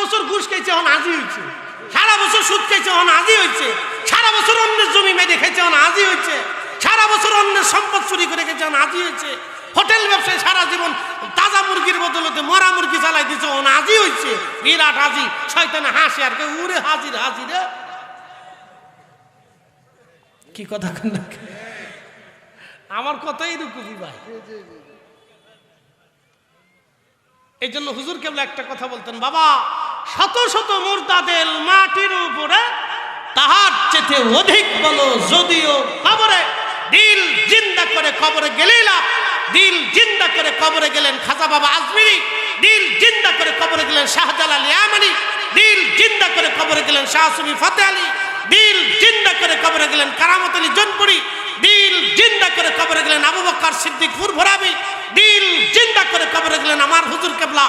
বছর ঘুষ খেয়েছে, এখন আজই হয়েছে। সারা বছর সুদ খেয়েছে, এখন আজই হয়েছে। সারা বছর অন্যের জমি মেরে খেয়েছে, এখন আজই হয়েছে। সারা বছর অন্যের সম্পদ চুরি করে খেয়েছে, এখন আজই হয়েছে। হোটেল ব্যবসায় সারা জীবন তাজা মুরগির বদলতে মরা মুরগি চালাই দিচ্ছে এখন আজই হয়েছে। বিরাট হাজি শয়তানে হাসি আর কে উড়ে হাজির হাজির কি কথা আমার কথাই রুকুবি ভাই এই জন্য হুজুর কেবল একটা কথা বলতেন, বাবা শত শত মুর্দাদের মাটির উপরে তাহার চেতে অধিক বলো যদিও কবরে দিল জিন্দা করে কবরে গেলেই লাভ। দিল জিন্দা করে কবরে গেলেন খাজা বাবা আজমিরি। দিল জিন্দা করে কবরে গেলেন শাহজালাল ইয়ামানি। দিল জিন্দা করে কবরে গেলেন শাহসুমি ফতে আলী। দিল জিন্দা করে কবরে গেলেন কারামত আলী জনপুরি। দিল জিন্দা করে কবরে গেলেন আবু বক্কর সিদ্দিক ফুরভরাবি দিল জিন্দা করে কবরে গেলেন আমার হুজুর কেবলা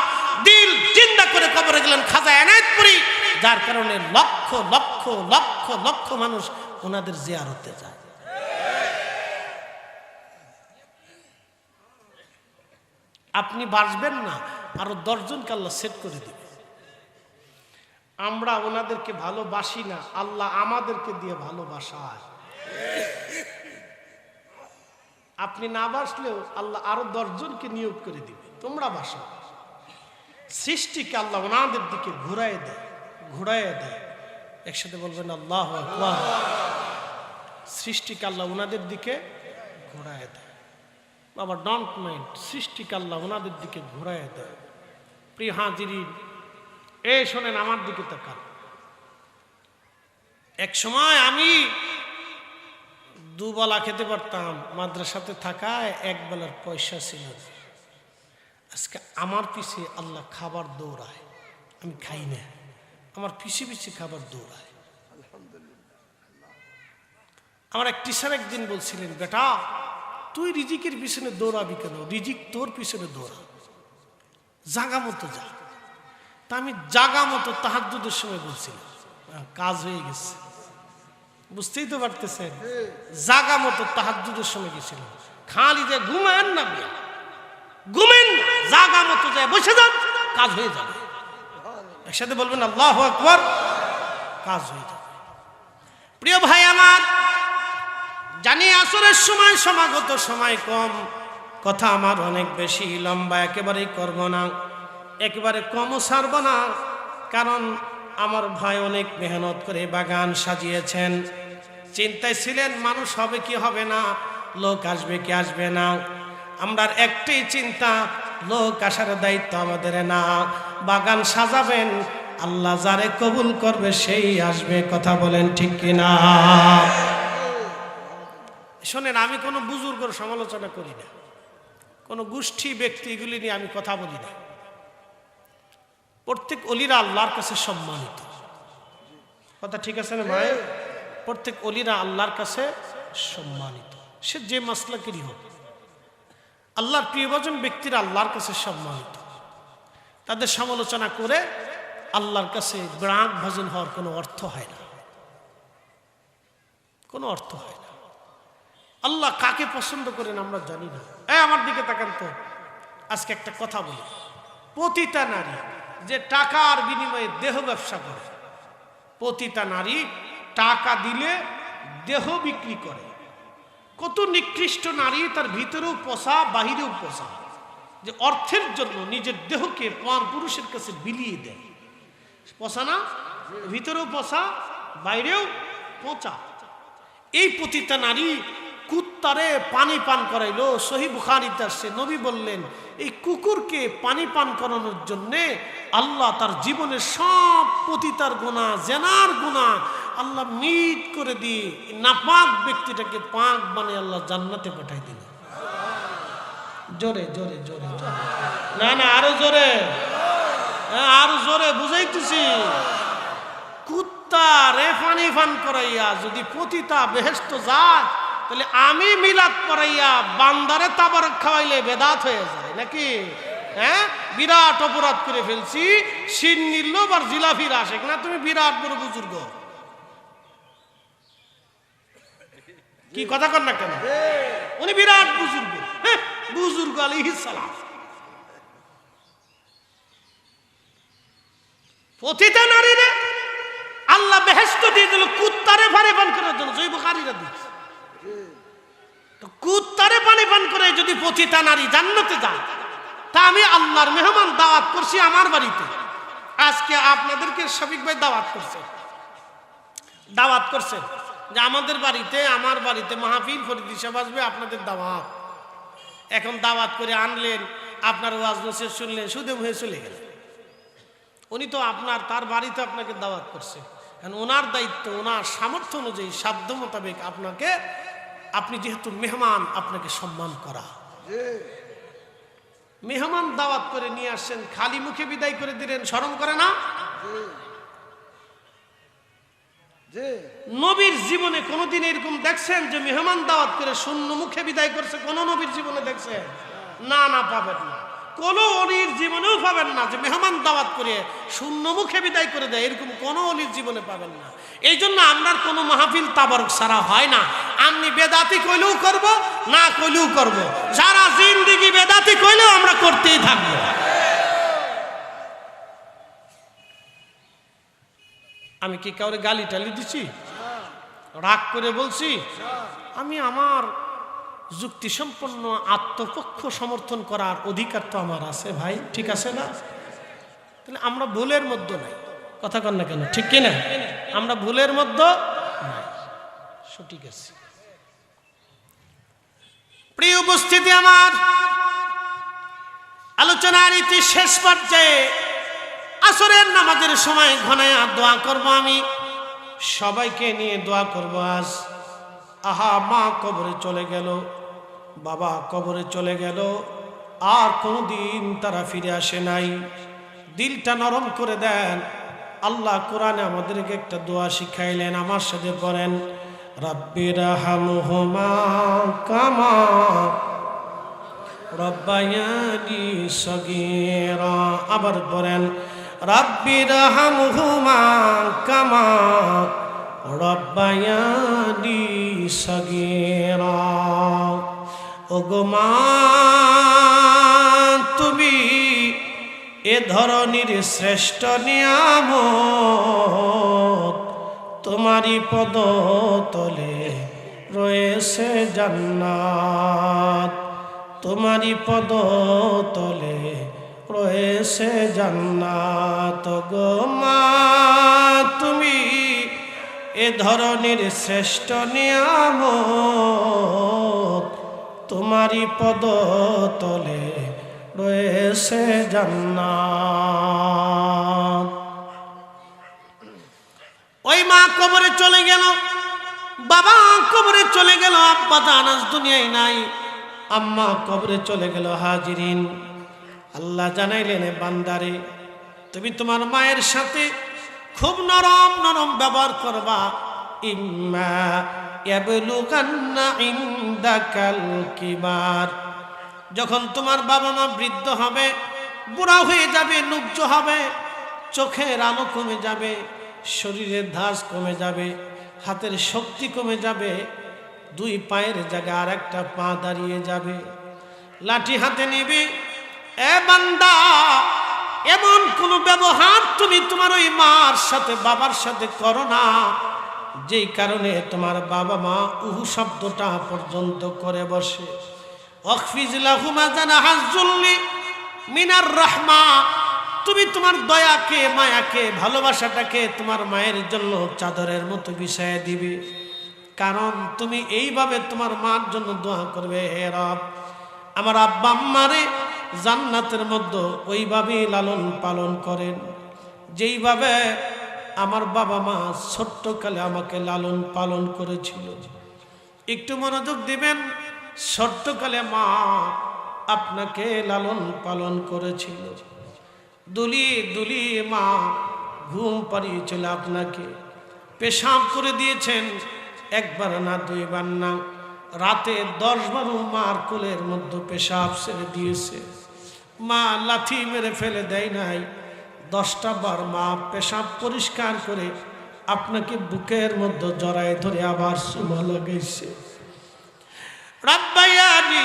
দিল জিন্দা করে কবরে গেলেন খাজা এনায়তপুরি, যার কারণে লক্ষ লক্ষ লক্ষ লক্ষ মানুষ ওনাদের জিয়ারতে যায়। আপনি বাসবেন না, আরও দশজনকে আল্লাহ সেট করে দিবে। আমরা ওনাদেরকে ভালোবাসি না, আল্লাহ আমাদেরকে দিয়ে ভালোবাসায়। আপনি না বাসলেও আল্লাহ আরও দশজনকে নিয়োগ করে দিবে, তোমরা বাসো সৃষ্টিকে আল্লাহ ওনাদের দিকে ঘুরাই দেয় ঘুরাই দেয়। একসাথে বলবেন, আল্লাহ আকবার। সৃষ্টিকে আল্লাহ ওনাদের দিকে ঘুরাই দেয়। বাবা ডন্ট মাইন্ড সৃষ্টিকে আল্লাহ ওনাদের দিকে ঘুরাই দেয়। প্রিয় হাজিরিন এ শোনেন, আমার দিকে তাকান। এক সময় আমি দুবেলা খেতে পারতাম, মাদ্রাসাতে থাকায় এক বেলার পয়সা ছিল না। আজকে আমার পিছে আল্লাহ খাবার দৌড়ায় আমি খাই না। আমার পিছে পিছে খাবার দৌড়ায়। আমার এক টিচার একদিন বলছিলেন বেটা তুই রিজিকের পিছনে দৌড়াবি কেন? রিজিক তোর পিছনে দৌড়া। জাগা মতো যা। তা আমি জাগা মতো তাহাজুদের সময় বলছিলাম কাজ হয়ে গেছে। বুঝতেই তো পারতেছেন জাগা মতো তাহাজুদের সময় গেছিলাম। খালি যে ঘুমেন না। বিয়া ঘুমেন, জাগা মতো যায়, বসে যান, কাজ হয়ে যাবে। একসাথে বলবেন, আল্লাহ আকবর কাজ হয়ে যাবে। প্রিয় ভাই আমার, জানি আসরের সময়, সমাগত সময় কম। কথা আমার অনেক বেশি লম্বা, একেবারেই করব না। একেবারে কমও ছাড়ব না, কারণ আমার ভাই অনেক মেহনত করে বাগান সাজিয়েছেন। চিন্তায় ছিলেন, মানুষ হবে কি হবে না, লোক আসবে কি আসবে না। আমরা একটাই চিন্তা, লোক আসার দায়িত্ব আমাদের না। বাগান সাজাবেন, আল্লাহ যারে কবুল করবে সেই আসবে, কথা বলেন ঠিক কিনা? শোনেন, আমি কোনো বুজুর্গর সমালোচনা করি না। কোনো গোষ্ঠী ব্যক্তি এগুলি নিয়ে আমি কথা বলি না। প্রত্যেক অলিরা আল্লাহর কাছে সম্মানিত। কথা ঠিক আছে না ভাই? প্রত্যেক অলিরা আল্লাহর কাছে সম্মানিত। সে যে মাসলাকেরই হোক। আল্লাহর প্রিয়ভজন ব্যক্তিরা আল্লাহর কাছে সম্মানিত। তাদের সমালোচনা করে আল্লাহর কাছে ব্রাক ভজন হওয়ার কোনো অর্থ হয় না। কোনো অর্থ হয় না। আল্লাহ কাকে পছন্দ করেন আমরা জানি না। এই আমার দিকে তাকান তো। আজকে একটা কথা বলি। পতিতা নারী যে টাকার বিনিময়ে দেহ ব্যবসা করে পতিতা নারী টাকা দিলে দেহ বিক্রি করে। কত নিকৃষ্ট নারী তার ভিতরেও পোষা, বাহিরেও পোষা। যে অর্থের জন্য নিজের দেহকে পর পুরুষের কাছে বিলিয়ে দেয়। পোষা না? ভিতরেও পোষা, বাইরেও পচা এই পতিতা নারী কুত্তারে পানি পান করাইলো। সহি নবী বললেন, এই কুকুরকে পানি পান করানোর জন্যে আল্লাহ তার জীবনের সব পতিতার গুণা জেনার গুণা আল্লাহ মিট করে দিয়ে নাপাক ব্যক্তিটাকে পাক মানে আল্লাহ জান্নাতে পাঠাই দিল। জোরে জোরে জোরে জোরে। না না আরও জোরে। হ্যাঁ, আরও জোরে বুঝাইতেছি। কুত্তা রে ফানি করাইয়া যদি পতিতা বেহেস্ত যায় তাহলে আমি মিলাদ করাইয়া বান্দারে তাবার খাওয়াইলে বেদাত হয়ে যায় নাকি? হ্যাঁ বিরাট অপরাধ করে ফেলছি সিন নিল আর জিলাফির আসে না তুমি বিরাট বড় বুজুর্গ। কি কথা কর না কেন? উনি বিরাট বুজুর্গ। হ্যাঁ, বুজুর্গ আলী সালাম। পতিতা নারীরে আল্লাহ বেহেস্ত দিয়ে দিল কুত্তারে পানি পান করার জন্য। জৈব কারীরা দিচ্ছে তো কুত্তারে পানি পান করে যদি পতিতা নারী জান্নাতে যায় তা আমি আল্লাহর মেহমান দাওয়াত করছি আমার বাড়িতে। আজকে আপনাদেরকে শফিক ভাই দাওয়াত করছে। দাওয়াত করছেন যে আমাদের বাড়িতে, আমার বাড়িতে মাহফিল ফরিদ হিসাব আসবে, আপনাদের দাওয়াত। এখন দাওয়াত করে আনলেন, আপনার ওয়াজ নসিহত শুনলেন সুদে হয়ে চলে গেলেন। উনি তো আপনার, তার বাড়িতে আপনাকে দাওয়াত করছে। কারণ ওনার দায়িত্ব, ওনার সামর্থ্য অনুযায়ী, সাধ্য মোতাবেক আপনাকে, আপনি যেহেতু মেহমান, আপনাকে সম্মান করা। মেহমান দাওয়াত করে নিয়ে আসছেন, খালি মুখে বিদায় করে দিলেন স্মরণ করে না? নবীর জীবনে কোনোদিন এরকম দেখছেন যে মেহমান দাওয়াত করে শূন্য মুখে বিদায় করছে? কোন নবীর জীবনে দেখছেন? না না, পাবেন না। কোন অলির জীবনেও পাবেন না যে মেহমান দাওয়াত করে শূন্য মুখে বিদায় করে দেয়। এরকম কোন অলির জীবনে পাবেন না। এই জন্য আপনার কোনো মাহফিল তাবারক সারা হয় না। আপনি বেদাতি কইলেও করব, না কইলেও করব। যারা জিন্দিগি বেদাতি কইলেও আমরা করতেই থাকব। আমি কি কাউরে গালি টালি দিছি? রাগ করে বলছি, আমি আমার যুক্তি যুক্তিসম্পন্ন আত্মপক্ষ সমর্থন করার অধিকার তো আমার আছে ভাই, ঠিক আছে না? তাহলে আমরা ভুলের মধ্যে নাই। কথা কন না কেন, ঠিক কিনা? আমরা ভুলের মধ্যে সঠিক আছে। প্রিয় উপস্থিতি আমার, আলোচনার ইতি শেষ পর্যায়ে আসরের নামাজের সময় ঘনায় দোয়া করব আমি। সবাইকে নিয়ে দোয়া করব আজ। আহা, মা কবরে চলে গেল, বাবা কবরে চলে গেল। আর কোনোদিন তারা ফিরে আসে নাই। দিলটা নরম করে দেন। আল্লাহ কোরআনে আমাদেরকে একটা দোয়া শিখাইলেন, আমার সাথে পড়েন। রাব্বির কামা আবার পড়েন মা তুমি এ ধরনের শ্রেষ্ঠ নিয়ামত তোমারই পদ তলে রয়েছে জান্নাত। তোমারই পদ তলে রয়েছে জান্নাত গো মা, তুমি এ ধরনের শ্রেষ্ঠ নিয়ামত তোমারই পদ তলে রয়েছে জান্নাত। ওই মা কবরে চলে গেল, বাবা কবরে চলে গেল, আব্বা দানাস দুনিয়ায় নাই, আম্মা কবরে চলে গেল হাজিরিন। আল্লাহ জানাইলেন বান্দারে, তুমি তোমার মায়ের সাথে খুব নরম নরম ব্যবহার করবা। ইম্মা কিবার। যখন তোমার বাবা মা বৃদ্ধ হবে, বুড়া হয়ে যাবে নুব্জ হবে, চোখের আলো কমে যাবে, শরীরের ধাস কমে যাবে, হাতের শক্তি কমে যাবে, দুই পায়ের জায়গায় আর একটা পা দাঁড়িয়ে যাবে, লাঠি হাতে নিবি এ বান্দা, এমন কোন ব্যবহার তুমি তোমার ওই মার সাথে, বাবার সাথে করো না। যেই কারণে তোমার বাবা মা উহু শব্দটা পর্যন্ত করে বসে। মিনার রহমা। তুমি তোমার দয়াকে, মায়াকে, ভালোবাসাটাকে তোমার মায়ের জন্য চাদরের মতো বিষয়ে দিবে। কারণ তুমি এইভাবে তোমার মার জন্য দোয়া করবে, হে রব। আমার আব্বা আম্মারে জান্নাতের মধ্যে ওইভাবেই লালন পালন করেন। যেইভাবে আমার বাবা মা ছোট্টকালে আমাকে লালন পালন করেছিল। একটু মনোযোগ দিবেন, ছোট্টকালে মা আপনাকে লালন পালন করেছিল। দুলিয়ে দুলিয়ে মা ঘুম পাড়িয়েছিল আপনাকে। পেশাব করে দিয়েছেন, একবার না দুইবার না। রাতে দশ বারো মার কোলের মধ্যে পেশাব ছেড়ে দিয়েছে। মা লাথি মেরে ফেলে দেয় নাই। দশটা বার মা পেশাব পরিষ্কার করে আপনাকে বুকের মধ্যে জড়ায় ধরে আবার সুমা লাগাইছে। রাব্বায়ানি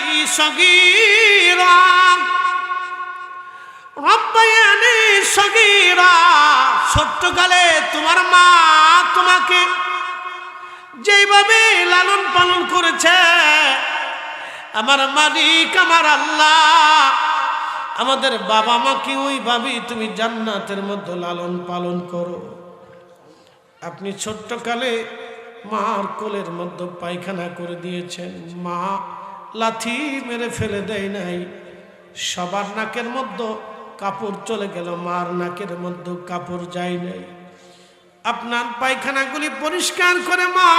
সগীরা, ছোট্টকালে তোমার মা তোমাকে যেইভাবে লালন পালন করেছে, আমার মালিক, আমার আল্লাহ আমাদের বাবা মাকে ওইভাবেই তুমি জান্নাতের মধ্যে লালন পালন করো? আপনি ছোট্টকালে মার কোলের মধ্যে পায়খানা করে দিয়েছেন। মা লাথি মেরে ফেলে দেয় নাই। সবার নাকের মধ্যে কাপড় চলে গেল, মার নাকের মধ্যে কাপড় যায় নাই। আপনার পায়খানাগুলি পরিষ্কার করে মা,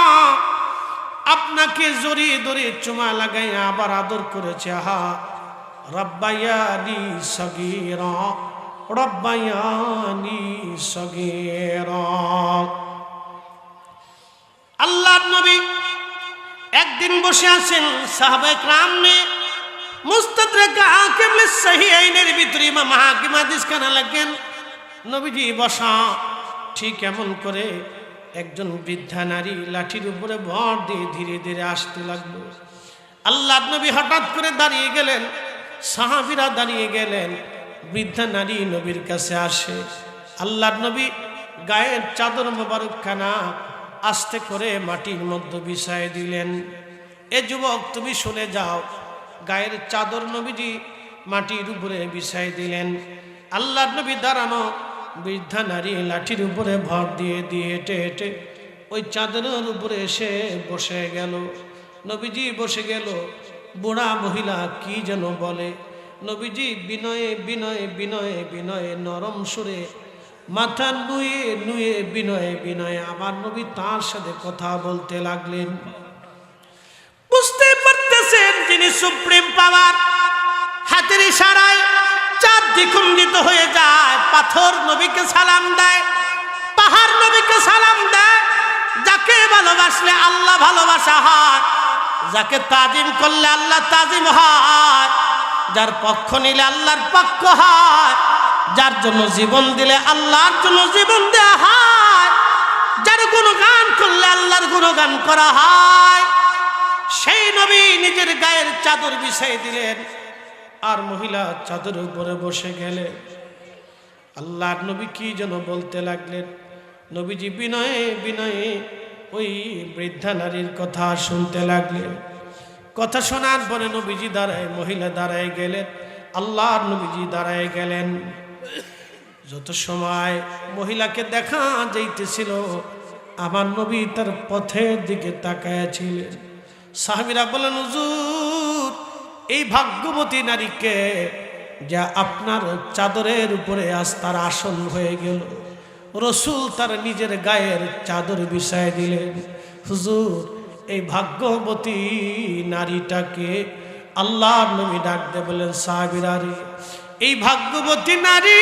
আপনাকে জড়িয়ে ধরে চুমা লাগাই আবার আদর করেছে। আহা রব্বায়ানি সগীর রব্বায়ানি সগীর আল্লাহর নবী একদিন বসে আছেন সাহাবায়ে کرام নিয়ে মুস্তাদরাক হাকিম সহি আইনের ভিতরে ইমাম হাকিম হাদিস কানা লাগেন নবীজি বসা ঠিক এমন করে একজন বৃদ্ধা নারী লাঠির উপরে ভর দিয়ে ধীরে ধীরে আসতে লাগলো আল্লাহ নবী হঠাৎ করে দাঁড়িয়ে গেলেন সাহাবিরা দাঁড়িয়ে গেলেন। বৃদ্ধা নারী নবীর কাছে আসে। আল্লাহ নবী গায়ের চাদর মোবারকখানা আস্তে করে মাটির মধ্যে বিছায় দিলেন। এ যুবক, তুমি শুনে যাও, গায়ের চাদর নবীজি মাটির উপরে বিছাই দিলেন। আল্লাহ নবী দাঁড়ানো, বৃদ্ধা নারী লাঠির উপরে ভর দিয়ে দিয়ে হেঁটে হেঁটে ওই চাদরের উপরে এসে বসে গেল। নবীজি বসে গেল বুড়া মহিলা কি যেন বলে, নবীজি বিনয়ে বিনয়ে বিনয়ে বিনয়ে নরম সুরে, মাথা নুয়ে নুয়ে বিনয়ে বিনয়ে আমার নবী তার সাথে কথা বলতে লাগলেন। বুঝতে পারতেছেন যিনি সুপ্রিম পাওয়ার, হাতের ইশারায় চাঁদ দ্বিখণ্ডিত হয়ে যায়, পাথর নবীকে সালাম দেয়, পাহাড় নবীকে সালাম দেয়, যাকে ভালোবাসলে আল্লাহ ভালোবাসা হয় যাকে তাজিম করলে আল্লাহ তাজিম হয়, যার পক্ষ নিলে আল্লাহর পক্ষ হয়, যার জন্য জীবন দিলে আল্লাহর জন্য জীবন দেওয়া হয়, যার গুণগান করলে আল্লাহর গুণগান করা হয়, সেই নবী নিজের গায়ের চাদর বিছাই দিলেন, আর মহিলা চাদর উপরে বসে গেলেন আল্লাহর নবী কি যেন বলতে লাগলেন, নবীজি বিনয়ে বিনয়ে ওই বৃদ্ধা নারীর কথা শুনতে লাগলেন কথা শোনার পরে নবীজি দাঁড়ায়, মহিলা দাঁড়ায় গেলেন, আল্লাহর নবীজি দাঁড়ায় গেলেন। যত সময় মহিলাকে দেখা যাইতেছিল আমার নবী তার পথের দিকে তাকায় ছিলেন। সাহাবিরা বলেন হুজুর, এই ভাগ্যবতী নারীকে যা আপনার চাদরের উপরে আজ তার আসন হয়ে গেল রসুল তার নিজের গায়ের চাদর বিছায় দিলেন। হুজুর, এই ভাগ্যবতী নারীটাকে আল্লাহ নবী ডাক দিয়ে বলেন সাহাবিরারে এই ভাগ্যবতী নারী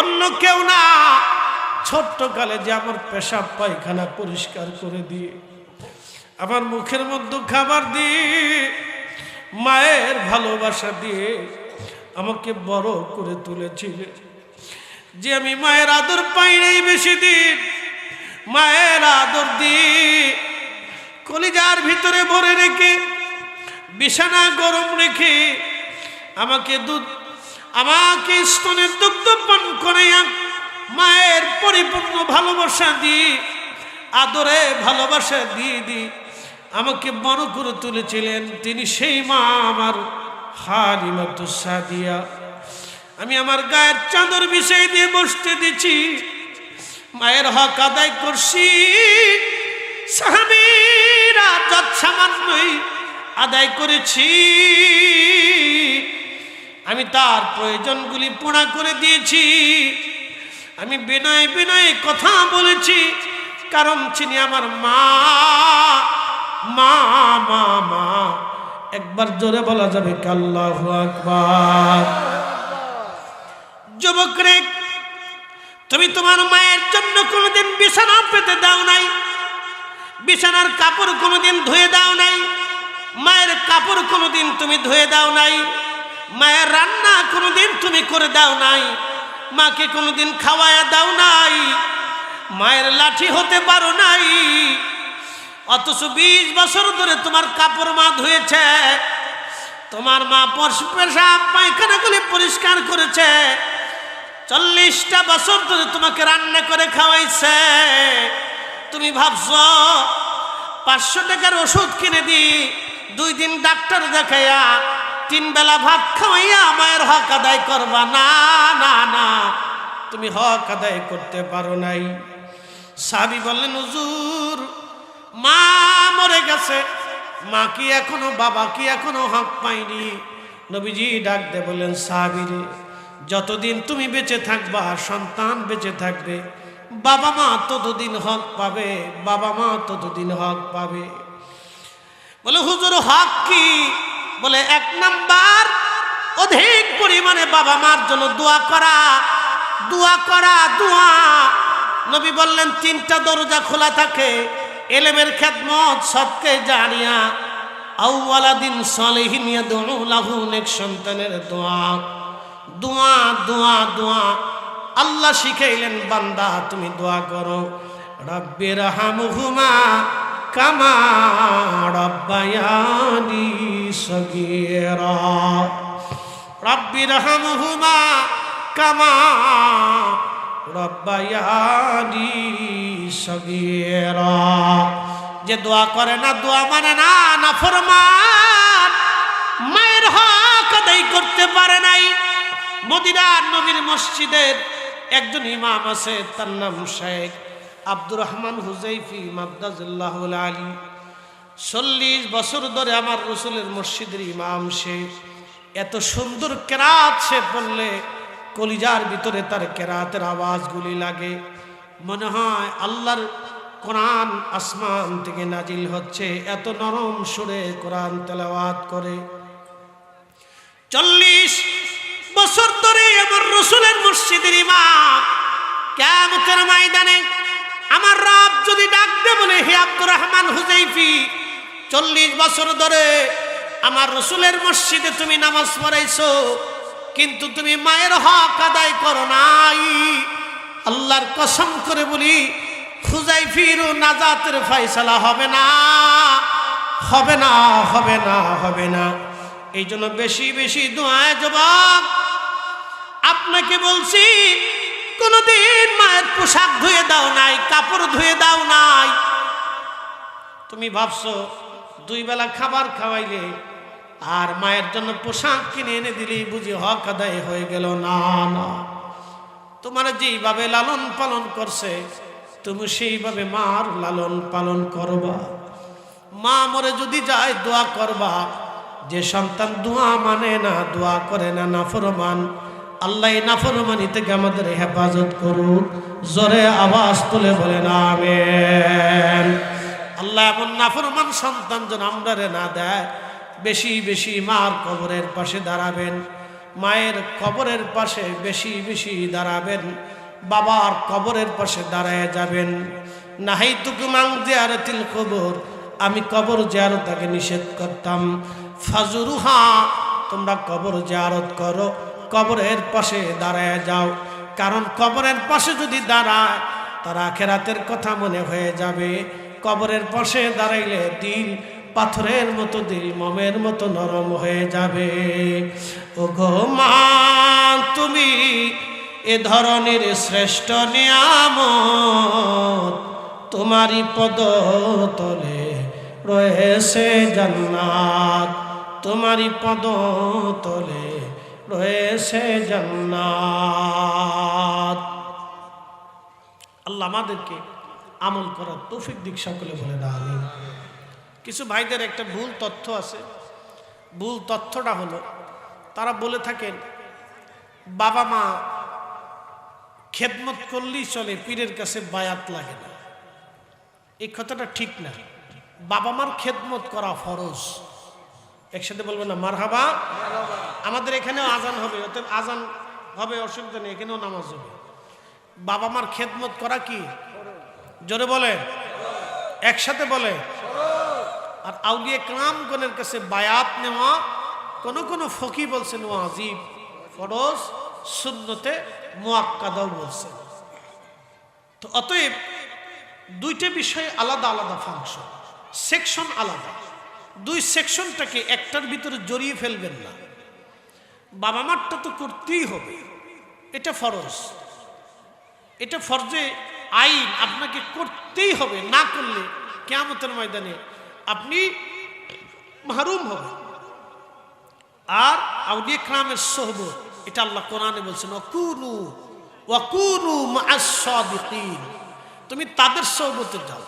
অন্য কেউ না। ছোট্ট কালে যে আমার পেশাব পায়খানা পরিষ্কার করে দিয়ে, আমার মুখের মধ্যে খাবার দিয়ে, মায়ের ভালোবাসা দিয়ে আমাকে বড় করে তুলেছিলে। যে আমি মায়ের আদর পাই নাই বেশি দিন, মায়ের আদর দিয়ে কলিজার ভিতরে ভরে রেখে, বিছানা গরম রেখে আমাকে দুধ, আমাকে স্তনের দুগ্ধ পান করে মায়ের পরিপূর্ণ ভালোবাসা দিয়ে, আদরে ভালোবাসা দিয়ে দি আমাকে বড় করে তুলেছিলেন। তিনি সেই মা আমার হালিমাতু সাদিয়া। আমি আমার গায়ের চাদর বিষয় দিয়ে বসতে দিচ্ছি। মায়ের হক আদায় করছি। সাহাবিরা যত সামান্যই আদায় করেছি। আমি তার প্রয়োজনগুলি পুরা করে দিয়েছি। আমি বিনয় বিনয় কথা বলেছি। কারণ চিনি আমার মা মা মা মা, একবার জোরে বলা যাবে কাল্লাহ আকবার। যুবক রে তুমি তোমার মায়ের জন্য কোনোদিন বিছানা পেতে দাও নাই, বিছানার কাপড় কোনোদিন ধুয়ে দাও নাই, মায়ের কাপড় কোনোদিন তুমি ধুয়ে দাও নাই, মায়ের রান্না কোনোদিন তুমি করে দাও নাই, মাকে কোনোদিন খাওয়ায়া দাও নাই, মায়ের লাঠি হতে পারো নাই, অথচ বিশ বছর ধরে তোমার কাপড় মা ধুয়েছে, তোমার মা পেশাব, পায়খানাগুলি পরিষ্কার করেছে চল্লিশটা বছর ধরে তোমাকে রান্না করে খাওয়াইছে। তুমি ভাবছ, পাঁচশো টাকার ওষুধ কিনে দি, দুই দিন ডাক্তার দেখাইয়া তিন বেলা ভাত খাওয়াইয়া মায়ের হক আদায় করবা। না না না, তুমি হক আদায় করতে পারো নাই। সাবি বললেন, হুজুর, মা মরে গেছে। মা কি এখনও, বাবা কি এখনও হক পাইনি নবীজি ডাক দে বললেন সাবিরে যতদিন তুমি বেঁচে থাকবা, সন্তান বেঁচে থাকবে। বাবা মা ততদিন হক পাবে, বাবা মা ততদিন হক পাবে। বলে, হুজুর, হক কি? বলে, এক নাম্বার, অধিক পরিমাণে বাবা মার জন্য দোয়া করা দোয়া করা, দোয়া। নবী বললেন, তিনটা দরজা খোলা থাকে, এলেমের খেদমত সবকে জানিয়া আউওয়ালা দিন সলেহিন লাহু সন্তানের দোয়া। দোয়া দোয়া দোয়া। আল্লাহ শিখাইলেন, বান্দা, তুমি দোয়া করো। রব্বির হামহুমা কামা রব্বায়ানি সগীরা। রব্বির হামহুমা কামা রব্বায়ানি সগীরা। যে দোয়া করে না, দোয়া মানে না না ফরমান। মায়ের হক আদায় করতে পারে নাই। মদিনার নবীর মসজিদের একজন ইমাম আছে, তার নাম শেখ আব্দুর রহমান হুজাইফি মাদ্দাজুল্লাহ আলী। চল্লিশ বছর ধরে আমার রসুলের মসজিদের ইমাম সে। এত সুন্দর কেরাত সে বললে কলিজার ভিতরে তার কেরাতের আওয়াজগুলি লাগে। মনে হয় আল্লাহর কোরআন আসমান থেকে নাজিল হচ্ছে, এত নরম সুরে কোরআন তেলাওয়াত করে। চল্লিশ বছর ধরে আমার রসুলের মসজিদের ইমাম। কেমতের ময়দানে আমার রব যদি ডাকতে বলে, হে আব্দুর রহমান হুজাইফি চল্লিশ বছর ধরে আমার রসুলের মসজিদে তুমি নামাজ পড়াইছো, কিন্তু তুমি মায়ের হক আদায় করো নাই। আল্লাহর কসম করে বলি হুজাইফির নাজাতের ফয়সালা হবে না হবে না হবে না হবে না। এই জন্য বেশি বেশি দোয়ায় জবাব আপনাকে বলছি, কোনদিন মায়ের পোশাক ধুয়ে দাও নাই, কাপড় ধুয়ে দাও নাই। তুমি ভাবছ, দুই বেলা খাবার খাওয়াইলে আর মায়ের জন্য পোশাক কিনে এনে দিলেই বুঝি হক আদায় হয়ে গেল। না না। তোমার যেইভাবে লালন পালন করছে, তুমি সেইভাবে মার লালন পালন করবা। মা মরে যদি যায়, দোয়া করবা। যে সন্তান দোয়া মানে না, দোয়া করে না, নাফরমান। আল্লাহ নাফরমানি থেকে আমাদের হেফাজত করুন জোরে আওয়াজ তুলে বলেন, আমেন। আল্লাহ এমন নাফরমান সন্তান যেন আমরা না দেয়। বেশি বেশি মার কবরের পাশে দাঁড়াবেন, মায়ের কবরের পাশে বেশি বেশি দাঁড়াবেন, বাবার কবরের পাশে দাঁড়ায় যাবেন। নাহাই তুকুমাং জিয়ারতিল কবর, আমি কবর জিয়ারতাকে নিষেধ করতাম। ফাজুরুহা, তোমরা কবর জিয়ারত করো। কবরের পাশে দাঁড়ায় যাও। কারণ কবরের পাশে যদি দাঁড়ায়, তারা খেরাতের কথা মনে হয়ে যাবে। কবরের পাশে দাঁড়াইলে দিল পাথরের মতো দিল মমের মতো নরম হয়ে যাবে। ও গো মা, তুমি এ ধরনের শ্রেষ্ঠ নিয়াম তোমারই পদ তলে রয়েছে জান্নাত। তোমারই পদ তলে রয়েছে জান্নাত। আল্লাহ আমাদেরকে আমল করার তৌফিক দিক সকলে বলে না কিছু ভাইদের একটা ভুল তথ্য আছে। ভুল তথ্যটা হলো, তারা বলে থাকেন, বাবা মা খেদমত করলেই চলে, পীরের কাছে বায়াত লাগে না। এই কথাটা ঠিক না। বাবা মার খেদমত করা ফরজ। একসাথে বলবেন না মার হাবা আমাদের এখানেও আজান হবে, অতএব আজান হবে, অসুবিধা নেই, এখানেও নামাজ হবে। বাবা মার খেদমত করা কি? জোরে বলে। একসাথে বলে। আর আউলিয়ে কামগণের কাছে বায়াত নেওয়া, কোন কোন ফকি বলছেন, ও আজিব, ফরজ শূন্যতে মোয়াক্কাদাও বলছেন। তো অতএব দুইটা বিষয়ে আলাদা আলাদা ফাংশন সেকশন আলাদা। দুই সেকশনটাকে একটার ভিতরে জড়িয়ে ফেলবেন না। বাবা মারটা তো করতেই হবে। এটা ফরজ। এটা ফরজে আইন আপনাকে করতেই হবে, না করলে কেয়ামতের ময়দানে আপনি মাহরুম হবেন। আর আউলিয়া ক্রামের সোহবত, এটা আল্লাহ কোরআনে বলছেন, ওয়াকুনু মাআস-সাদিকিন তুমি তাদের সোহবতে যাও,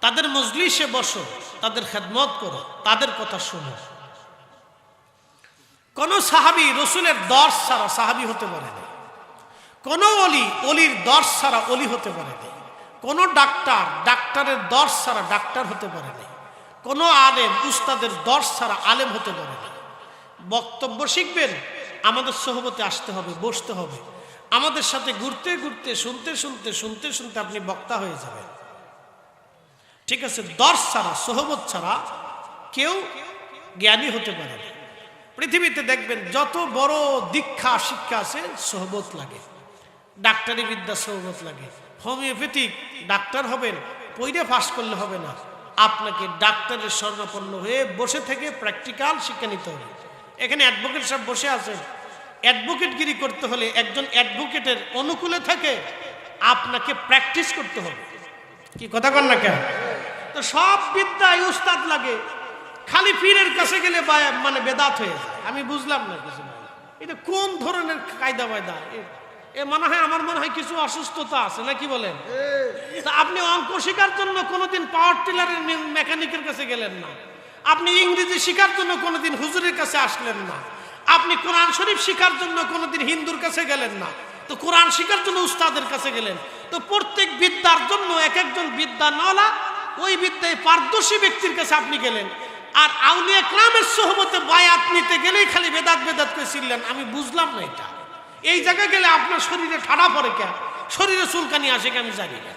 তাদের মজলিসে বসো, তাদের খেদমত করো, তাদের কথা শোনো। কোন সাহাবি রসুলের দর্শ ছাড়া সাহাবি হতে পারে না। কোন অলি, অলির দর্শ ছাড়া অলি হতে পারে না। কোন ডাক্তার, ডাক্তারের দর্শ ছাড়া ডাক্তার হতে পারে না। কোন আলেম, উস্তাদের দর্শ ছাড়া আলেম হতে পারে না। বক্তব্য শিখবেন, আমাদের সহবতে আসতে হবে, বসতে হবে। আমাদের সাথে ঘুরতে ঘুরতে, শুনতে শুনতে শুনতে শুনতে আপনি বক্তা হয়ে যাবেন। ঠিক আছে দর্শ ছাড়া, সহবত ছাড়া কেউ জ্ঞানী হতে পারে না। পৃথিবীতে দেখবেন যত বড় দীক্ষা, শিক্ষা আছে, সহবত লাগে। ডাক্তারি বিদ্যা সহবত লাগে। হোমিওপ্যাথিক ডাক্তার হবেন পইরে ফাঁস করলে হবে না। আপনাকে ডাক্তারের স্বর্ণপন্ন হয়ে বসে থেকে প্র্যাকটিক্যাল শিক্ষা নিতে হবে। এখানে অ্যাডভোকেট সব বসে আছেন। অ্যাডভোকেটগিরি করতে হলে একজন অ্যাডভোকেটের অনুকূলে থেকে আপনাকে প্র্যাকটিস করতে হবে। কি কথা কর না কেন? তো সব বিদ্যায় উস্তাদ লাগে। খালি পীরের কাছে গেলে মানে বেদাত হয়ে যায়। আমি বুঝলাম না কিছু। এটা কোন ধরনের কায়দা বায়দা? এ- মনে হয় আমার মনে হয় কিছু অসুস্থতা আছে নাকি বলেন? তা আপনি অঙ্ক শেখার জন্য কোনোদিন পাওয়ার টিলারের মেকানিকের কাছে গেলেন না। আপনি ইংরেজি শেখার জন্য কোনোদিন হুজুরের কাছে আসলেন না। আপনি কোরআন শরীফ শেখার জন্য কোনোদিন হিন্দুর কাছে গেলেন না। তো কোরআন শেখার জন্য উস্তাদের কাছে গেলেন। তো প্রত্যেক বিদ্যার জন্য এক একজন বিদ্যা নলা ওই বিদ্যায় পারদর্শী ব্যক্তির কাছে আপনি গেলেন। আর আউলিয়া ক্রামের সহমতে বায়াত নিতে গেলেই খালি বেদাত বেদাত করে ছিলেন। আমি বুঝলাম না এটা। এই জায়গায় গেলে আপনার শরীরে ঠাড়া পড়ে কেন? শরীরে চুলকানি আসে কেন জানি না।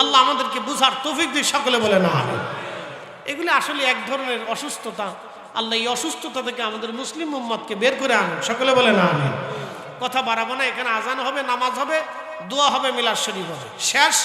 আল্লাহ আমাদেরকে বুঝার তৌফিক দিয়ে সকলে বলে না। এগুলি আসলে এক ধরনের অসুস্থতা। আল্লাহ এই অসুস্থতা থেকে আমাদের মুসলিম উম্মতকে বের করে আনুন। সকলে বলে না আমিন। কথা বাড়াবো না, এখানে আজান হবে, নামাজ হবে, দোয়া হবে, মিলাদ শরীফ হবে। শেষ।